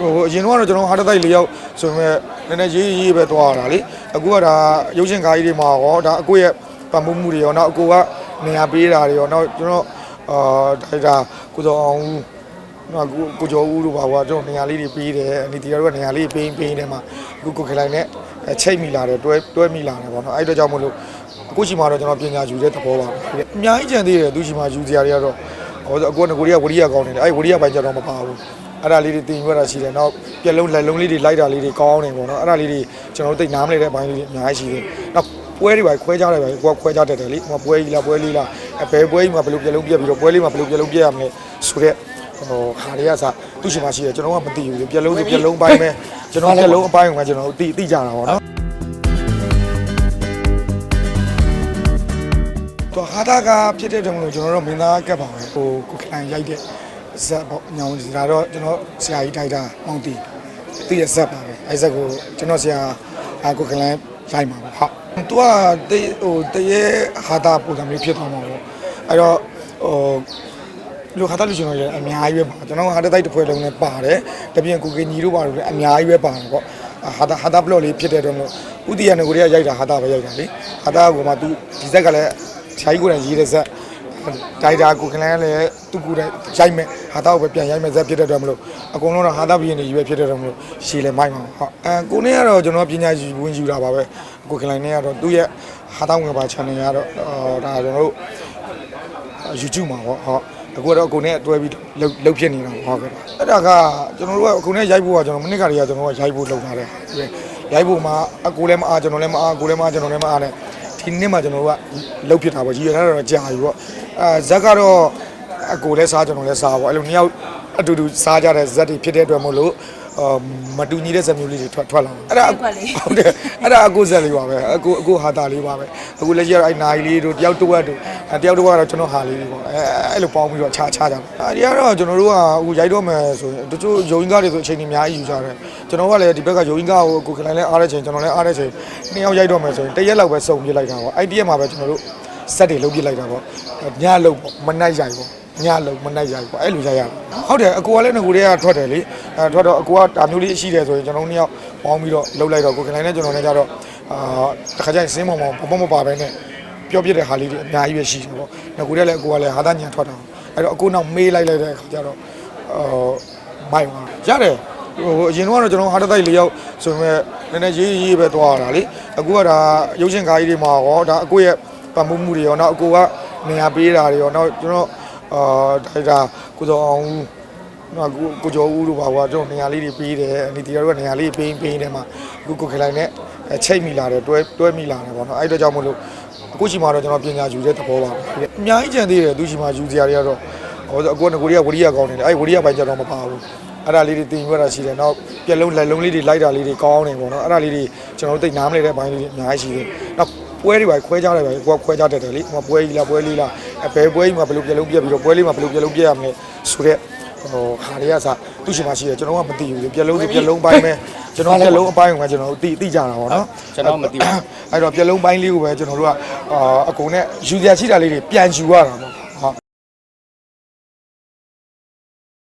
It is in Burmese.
ဟိုအရင်တော့ကျွန်တော်ဟာတတိုက်လေးယောက်ဆိုပေမဲ့နည်းနည်းရေးရေးပဲသွားရတာလေအခုကဒါရုပ်ရှင်ကားကြီးတွေမှာရောဒါအကိုရဲ့ပတ်မှုမှုတွေရောနောက်အကိုကနေရာပေးတာတွေရောနောက်ကျွန်တော်အာဒါဒါကိုစောအောင်ဦးနောက်ကိုကိုကျော်ဦးတို့ပါကွာကျွန်တော်နေရာလေးတွေပေးတယ်အနီတီယာတို့ကနေရာလေးပေးပေးနေမှာအခုကိုခလိုင်းနဲ့ချိတ်မိလာတယ်တွဲတွဲမိလာတယ်ပေါ့နော်အဲ့တော့ကြောင့်မလို့အခုချိန်မှာတော့ကျွန်တော်ပညာယူတဲ့သဘောပါပဲအများကြီးကြံသေးတယ်သူချိန်မှာယူစရာတွေကတော့ဟိုအကိုကကိုရီးယားဝရီးယားကောင်းနေတယ်အဲ့ဝရီးယားပိုင်းကျတော့မပါဘူး အဲ့ဒါလေးတွေတင်ရွက်တာရှိတယ်နောက်ပြက်လုံးလက်လုံးလေးတွေလိုက်တာလေးတွေကောင်းနေပေါ့နော်အဲ့ဒါလေးတွေကျွန်တော်တို့သိနားမလဲတဲ့ဘိုင်းလေးတွေအများကြီးရှိတယ်နောက်ပွဲတွေပါခွဲကြတယ်ပါကိုကခွဲကြတတ်တယ်လေဟိုပွဲကြီးလားပွဲလေးလားအဘယ်ပွဲကြီးမှာဘယ်လိုပြက်လုံးပြက်ပြီးတော့ပွဲလေးမှာဘယ်လိုပြက်လုံးပြက်ရမလဲဆိုတော့ဟိုခါတွေကစသူ့ရှိမှရှိတယ်ကျွန်တော်ကမသိဘူးလေပြက်လုံးတွေပြက်လုံးပိုင်းပဲကျွန်တော်ပြက်လုံးအပိုင်းကကျွန်တော်တို့သိသိကြတာပေါ့နော်တော့ဟာတာကဖြစ်တဲ့တုန်းကကျွန်တော်တို့မင်းသားကပ်ပါပဲဟိုကိုခိုင်ရိုက်တဲ့ ဇက်ပေါ့ညောင်စီဒါတော့ကျွန်တော်ဆရာကြီးထိုက်တာမောင်တီတည့်ရဇက်ပါပဲအဲဇက်ကိုကျွန်တော်ဆရာအကိုခိုင်ရိုက်မှာပေါ့ဟုတ်သူကတည့်ဟိုတည့်ရဟာတာပုံစံမျိုးဖြစ်သွားမှာပေါ့အဲတော့ဟိုလူခါတာလူကျွန်တော်ရအများကြီးပဲပါကျွန်တော်ဟာတာတိုက်တစ်ဖွဲ့လုံးနဲ့ပါတယ်တပြင်းကိုကင်ကြီးတို့ပါလို့လည်းအများကြီးပဲပါတယ်ပေါ့ဟာတာဟာတာဘလော့လေးဖြစ်တဲ့တော့လို့ဥတီရငကိုရီးယားရိုက်တာဟာတာပဲရိုက်တာလေဟာတာကမှသူဒီဇက်ကလည်းဆရာကြီးကိုယ်တိုင်ရေးတဲ့ဇက် ဒိုင်တာကိုကလန်းလည်းသူကိုယ်တိုင်ရိုက်မယ်ဟာတာကိုပဲပြန်ရိုက်မယ်ဇက်ဖြစ်တဲ့အတွက်မလို့အကုန်လုံးတော့ဟာတာဘီရင်ကြီးပဲဖြစ်တဲ့အတွက်မလို့ရှည်လည်းမိုက်မှာဟုတ်အဲကိုနေကတော့ကျွန်တော်ပညာယူဝင်ယူတာပါပဲကိုကလန်းနဲ့ကတော့သူ့ရဲ့ဟာတာဝင်ပါ channel ကတော့ဒါကျွန်တော်တို့ YouTube မှာပေါ့ဟုတ်အခုတော့အကုန်နဲ့အတွဲပြီးလှုပ်လှုပ်ဖြစ်နေတာဟုတ်ကဲ့အဲ့ဒါကကျွန်တော်တို့ကအကုန်နဲ့ရိုက်ဖို့ကကျွန်တော်မနစ်ကလေးကကျွန်တော်ကရိုက်ဖို့လုပ်ထားတယ်ရိုက်ဖို့မှာအကိုလည်းမအားကျွန်တော်လည်းမအားကိုလည်းမအားကျွန်တော်လည်းမအားနဲ့ ဒီနေ့မှကျွန်တော်တို့ကလှုပ်ဖြစ်တာပေါ့ကြီးရတာတော့ကြာပြီပေါ့အဲဇက်ကတော့အကိုလည်းစားကျွန်တော်လည်းစားပေါ့အဲ့လိုနှစ်ယောက်အတူတူစားကြတဲ့ဇက်တွေဖြစ်တဲ့အတွက်မို့လို့အာ မတူညီတဲ့ဇက်မျိုးလေးတွေထွက်ထွက်လာတယ်အဲ့ဒါဟုတ်တယ်အဲ့ဒါအကိုဇက်လေးပါပဲအကိုအကိုဟာတာလေးပါပဲအခုလည်းကြီးကတော့အဲ့နိုင်လေးတို့တယောက်တစ်ဝက်တို့တယောက်တစ်ဝက်ကတော့ကျွန်တော်ဟာလေးလေးပေါ့အဲအဲ့လိုပေါင်းပြီးတော့ခြားခြားကြတယ်အဲဒီကတော့ကျွန်တော်တို့ကအခုရိုက်တော့မယ်ဆိုရင်တချို့ယုံကားတွေဆိုအချိန်ကြီးအများကြီးယူကြတယ်ကျွန်တော်ကလည်းဒီဘက်ကယုံကားကိုကိုခလိုင်းလည်းအားတဲ့ချိန်ကျွန်တော်လည်းအားတဲ့ချိန်နှစ်ယောက်ရိုက်တော့မယ်ဆိုရင်တရက်လောက်ပဲစုံပြစ်လိုက်တာပေါ့အဲ့ဒီရက်မှာပဲကျွန်တော်တို့စက်တွေလုံးပြစ်လိုက်တာပေါ့ညလုံးပေါ့မနိုင်ရိုက်ပေါ့ ညလုံးမနိုင်ရိုက်ပေါ့အဲ့လိုရိုက်ရဟုတ်တယ်အကူကလည်းငကိုတွေကထွက်တယ်လေအဲထွက်တော့အကူကဒါမျိုးလေးရှိတယ်ဆိုရင်ကျွန်တော်တို့နှစ်ယောက်ပေါင်းပြီးတော့လှုပ်လိုက်တော့ကိုခလိုင်းနဲ့ကျွန်တော်လည်းကြတော့အာတစ်ခါကျရင်စင်းမောင်မောင်ပပမပါပဲနဲ့ပြောပြတဲ့ဟာလေးတွေအများကြီးပဲရှိတယ်ပေါ့ငကိုတွေကလည်းအကူကလည်းဟာသားညာထွက်တာအဲ့တော့အကူနောက်မေးလိုက်လိုက်တဲ့အခါကျတော့အော်မိုက်ပါရတယ်ဟိုအရင်တော့ကျွန်တော်ဟာတတိုက်လေးယောက်ဆိုပေမဲ့နည်းနည်းရေးရေးပဲသွားရတာလေအခုကဒါရုပ်ရှင်ကားကြီးတွေမှာရောဒါအကိုရဲ့ပတ်မှုမှုတွေရောနောက်အကိုကနေရာပေးတာတွေရောနောက်ကျွန်တော် အာဒါဒါကိုစောအောင်ဦးနောက်ကိုကိုကျော်ဦးတို့ပါကွာကျွန်တော်နေရာလေးတွေပေးတယ်အနီတီယာတို့ကနေရာလေးပေးပေးနေမှာအခုကိုခလိုင်းနဲ့ချိတ်မိလာတယ်တွဲတွဲမိလာတယ်ပေါ့နော်အဲ့တော့ကြောင့်မလို့အခုချိန်မှာတော့ကျွန်တော်ပညာယူတဲ့သဘောပါပဲအများကြီးကြံသေးတယ်သူချိန်မှာယူစရာတွေကတော့ဟိုအကိုကကိုရီးယားဝရီးယားကောင်းနေတယ်အဲ့ဝရီးယားပိုင်းကျတော့မပါဘူးအဲ့ဒါလေးတွေတင်ရွက်တာရှိတယ်နောက်ပြက်လုံးလက်လုံးလေးတွေလိုက်တာလေးတွေကောင်းနေပေါ့နော်အဲ့ဒါလေးတွေကျွန်တော်တို့သိနားမလဲတဲ့ဘိုင်းလေးတွေအများကြီးရှိတယ်နောက် ပွဲတွေပါခွဲကြတယ်ပါကိုကခွဲကြတတ်တယ်လေဟိုပွဲကြီးလားပွဲလေးလားအဘယ်ပွဲကြီးမှာဘယ်လိုပြက်လုံးပြက်ပြီးတော့ပွဲလေးမှာဘယ်လိုပြက်လုံးပြက်ရမလဲဆိုတော့ဟိုခါတွေကစသူ့ရှိမှရှိတယ်ကျွန်တော်ကမသိဘူးလေပြက်လုံးတွေပြက်လုံးပိုင်းပဲကျွန်တော်ပြက်လုံးအပိုင်းကကျွန်တော်တို့သိသိကြတာပေါ့နော်ကျွန်တော်မသိဘူးအဲ့တော့ပြက်လုံးပိုင်းလေးကိုပဲကျွန်တော်တို့ကအာအကုန်နဲ့ယူစရာရှိတာလေးတွေပြန်ယူရတာပေါ့